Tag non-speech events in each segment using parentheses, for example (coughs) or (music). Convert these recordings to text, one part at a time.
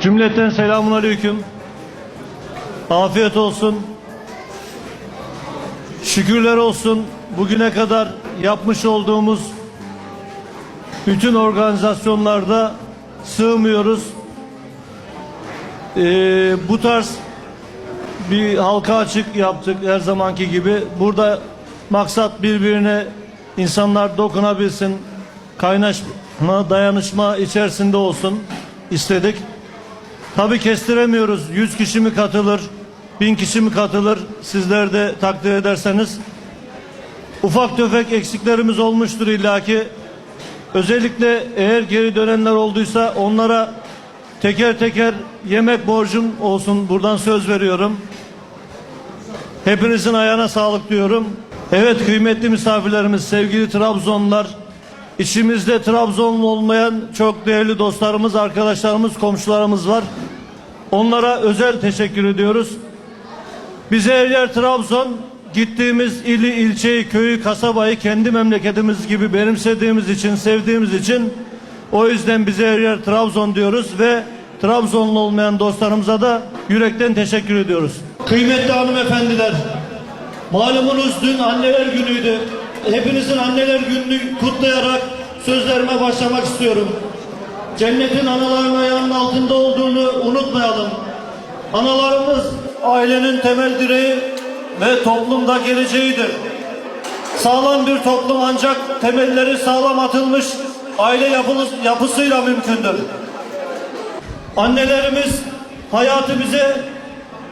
Cümleten selamun aleyküm. Afiyet olsun. Şükürler olsun bugüne kadar yapmış olduğumuz bütün organizasyonlarda sığmıyoruz. Ee, bu tarz bir halka açık yaptık her zamanki gibi. Burada maksat birbirine insanlar dokunabilsin, kaynaşma, dayanışma içerisinde olsun istedik. Tabii kestiremiyoruz. 100 kişi mi katılır, 1000 kişi mi katılır sizler de takdir ederseniz. Ufak tefek eksiklerimiz olmuştur illaki. Özellikle eğer geri dönenler olduysa onlara teker teker yemek borcum olsun. Buradan söz veriyorum. Hepinizin ayağına sağlık diyorum. Evet kıymetli misafirlerimiz, sevgili Trabzonlular, içimizde Trabzonlu olmayan çok değerli dostlarımız, arkadaşlarımız, komşularımız var. Onlara özel teşekkür ediyoruz. Bize her yer Trabzon, gittiğimiz ili, ilçeyi, köyü, kasabayı kendi memleketimiz gibi benimsediğimiz için, sevdiğimiz için o yüzden bize her yer Trabzon diyoruz ve Trabzonlu olmayan dostlarımıza da yürekten teşekkür ediyoruz. Kıymetli hanımefendiler, malumunuz dün anneler günüydü. Hepinizin anneler gününü kutlayarak sözlerime başlamak istiyorum. Cennetin anaların ayağının altında olduğunu unutmayalım. Analarımız ailenin temel direği ve toplumda geleceğidir. Sağlam bir toplum ancak temelleri sağlam atılmış aile yapılı, yapısıyla mümkündür. Annelerimiz hayatı bize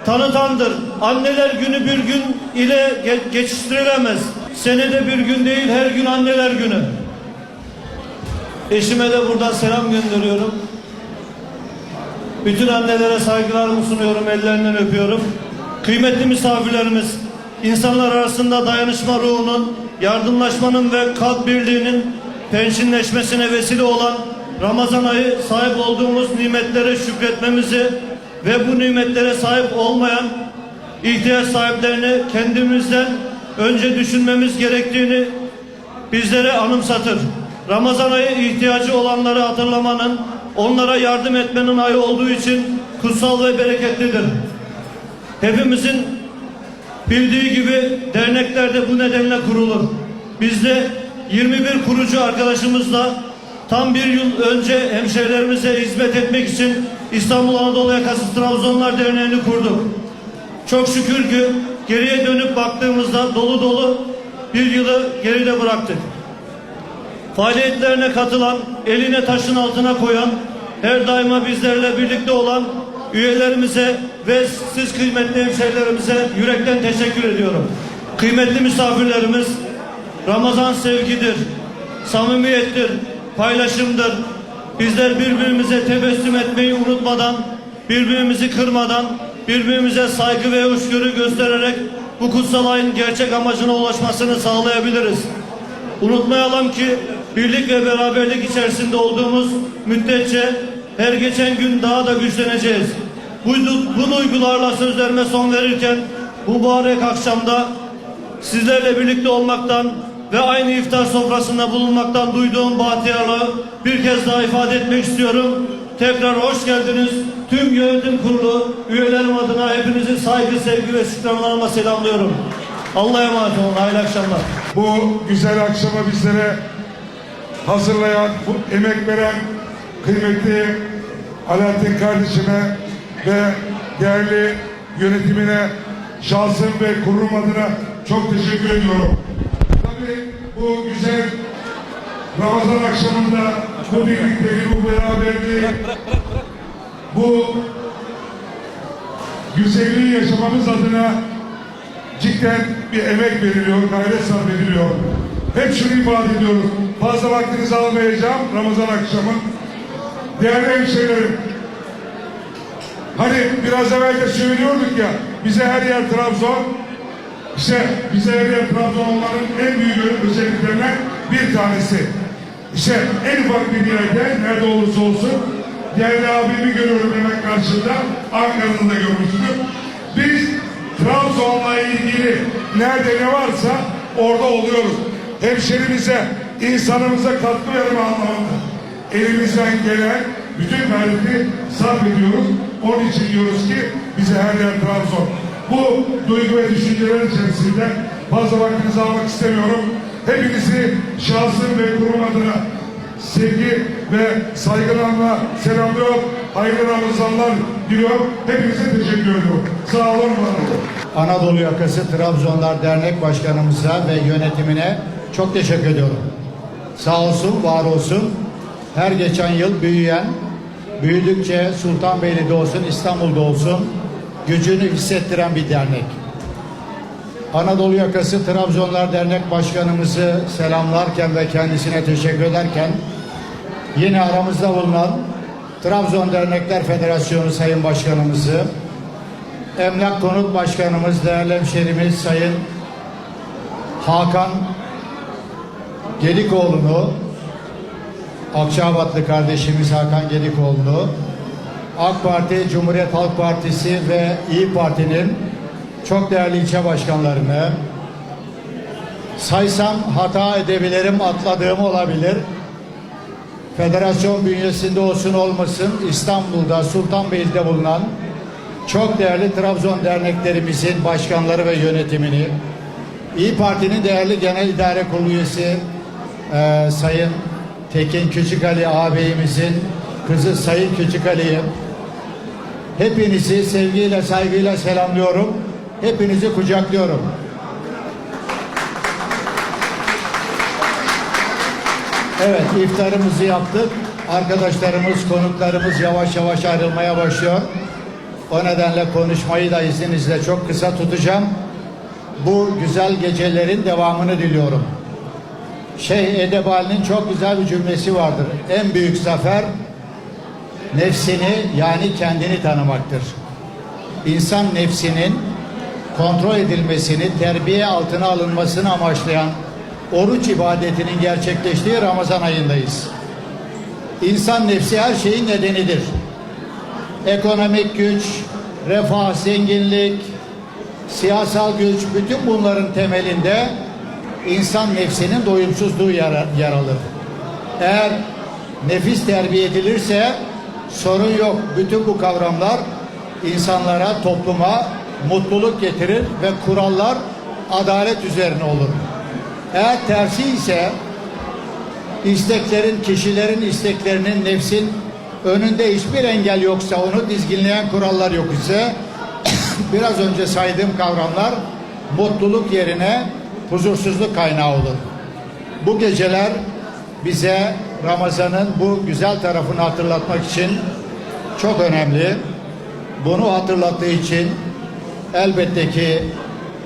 tanıtandır. Anneler günü bir gün ile ge- geçiştirilemez. Senede bir gün değil her gün anneler günü. Eşime de buradan selam gönderiyorum. Bütün annelere saygılarımı sunuyorum, ellerinden öpüyorum. Kıymetli misafirlerimiz, insanlar arasında dayanışma ruhunun, yardımlaşmanın ve kalp birliğinin pençinleşmesine vesile olan Ramazan ayı sahip olduğumuz nimetlere şükretmemizi ve bu nimetlere sahip olmayan ihtiyaç sahiplerini kendimizden önce düşünmemiz gerektiğini bizlere anımsatır. Ramazan ayı ihtiyacı olanları hatırlamanın, onlara yardım etmenin ayı olduğu için kutsal ve bereketlidir. Hepimizin bildiği gibi dernekler de bu nedenle kurulur. Biz de 21 kurucu arkadaşımızla tam bir yıl önce hemşehrilerimize hizmet etmek için İstanbul Anadolu Yakası Trabzonlar Derneği'ni kurduk. Çok şükür ki geriye dönüp baktığımızda dolu dolu bir yılı geride bıraktık. Faaliyetlerine katılan, eline taşın altına koyan, her daima bizlerle birlikte olan üyelerimize ve siz kıymetli hemşehrilerimize yürekten teşekkür ediyorum. Kıymetli misafirlerimiz, Ramazan sevgidir, samimiyettir, paylaşımdır. Bizler birbirimize tebessüm etmeyi unutmadan, birbirimizi kırmadan, birbirimize saygı ve hoşgörü göstererek bu kutsal ayın gerçek amacına ulaşmasını sağlayabiliriz. Unutmayalım ki birlik ve beraberlik içerisinde olduğumuz müddetçe her geçen gün daha da güçleneceğiz. Bu, bu duygularla sözlerime son verirken bu mübarek akşamda sizlerle birlikte olmaktan ve aynı iftar sofrasında bulunmaktan duyduğum bahtiyarlığı bir kez daha ifade etmek istiyorum. Tekrar hoş geldiniz. Tüm yönetim kurulu üyelerim adına hepinizi saygı, sevgi ve şükranlarıma selamlıyorum. Allah'a emanet olun. Hayırlı akşamlar. Bu güzel akşama bizlere hazırlayan, bu emek veren kıymetli Alaaddin kardeşime ve değerli yönetimine şahsım ve kurum adına çok teşekkür ediyorum. Tabii bu güzel Ramazan akşamında bu birliktelik, bu beraberliği, bu güzelliği yaşamamız adına cidden bir emek veriliyor, gayret sarf ediliyor. Hep şunu ifade ediyoruz. Fazla vaktinizi almayacağım Ramazan akşamı. Değerli hemşehrilerim, hani biraz evvel de söylüyorduk ya, bize her yer Trabzon. İşte bize her yer Trabzon olmanın en büyük özelliklerinden bir tanesi. İşte en ufak bir yerde nerede olursa olsun değerli abimi görüyorum hemen karşımda. Ankara'da da görmüştüm. Biz Trabzon'la ilgili nerede ne varsa orada oluyoruz. Hemşerimize, insanımıza katkı verme anlamında elimizden gelen bütün gayreti sarf ediyoruz. Onun için diyoruz ki bize her yer Trabzon. Bu duygu ve düşünceler içerisinde fazla vaktinizi almak istemiyorum. Hepinizi şahsım ve kurum adına sevgi ve saygılarla selamlıyorum. Hayırlı Ramazanlar diliyorum. Hepinize teşekkür ediyorum. Sağ olun. Anadolu Yakası Trabzonlar Dernek Başkanımıza ve yönetimine çok teşekkür ediyorum. Sağ olsun, var olsun. Her geçen yıl büyüyen, büyüdükçe Sultanbeyli'de olsun, İstanbul'da olsun gücünü hissettiren bir dernek. Anadolu Yakası Trabzonlar Dernek Başkanımızı selamlarken ve kendisine teşekkür ederken yine aramızda bulunan Trabzon Dernekler Federasyonu Sayın Başkanımızı, Emlak Konut Başkanımız, değerli hemşerimiz Sayın Hakan Gelikoğlu'nu, Akçabatlı kardeşimiz Hakan Gelikoğlu'nu, AK Parti, Cumhuriyet Halk Partisi ve İyi Parti'nin çok değerli ilçe başkanlarını, saysam hata edebilirim, atladığım olabilir. Federasyon bünyesinde olsun olmasın İstanbul'da, Sultanbeyli'de bulunan çok değerli Trabzon derneklerimizin başkanları ve yönetimini, İyi Parti'nin değerli genel idare kurulu üyesi e, Sayın Tekin Küçükali ağabeyimizin kızı Sayın Küçükali'yi hepinizi sevgiyle saygıyla selamlıyorum. Hepinizi kucaklıyorum. Evet iftarımızı yaptık. Arkadaşlarımız, konuklarımız yavaş yavaş ayrılmaya başlıyor. O nedenle konuşmayı da izninizle çok kısa tutacağım. Bu güzel gecelerin devamını diliyorum. Şeyh Edebali'nin çok güzel bir cümlesi vardır. En büyük zafer nefsini yani kendini tanımaktır. İnsan nefsinin kontrol edilmesini, terbiye altına alınmasını amaçlayan oruç ibadetinin gerçekleştiği Ramazan ayındayız. İnsan nefsi her şeyin nedenidir ekonomik güç, refah, zenginlik, siyasal güç, bütün bunların temelinde insan nefsinin doyumsuzluğu yer, yer alır. Eğer nefis terbiye edilirse sorun yok. Bütün bu kavramlar insanlara, topluma mutluluk getirir ve kurallar adalet üzerine olur. Eğer tersi ise isteklerin, kişilerin isteklerinin, nefsin önünde hiçbir engel yoksa, onu dizginleyen kurallar yok ise, (coughs) biraz önce saydığım kavramlar mutluluk yerine huzursuzluk kaynağı olur. Bu geceler bize Ramazan'ın bu güzel tarafını hatırlatmak için çok önemli. Bunu hatırlattığı için elbette ki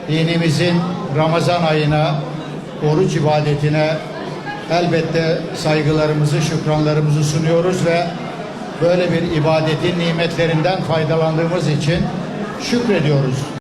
dinimizin Ramazan ayına, oruç ibadetine elbette saygılarımızı, şükranlarımızı sunuyoruz ve böyle bir ibadetin nimetlerinden faydalandığımız için şükrediyoruz.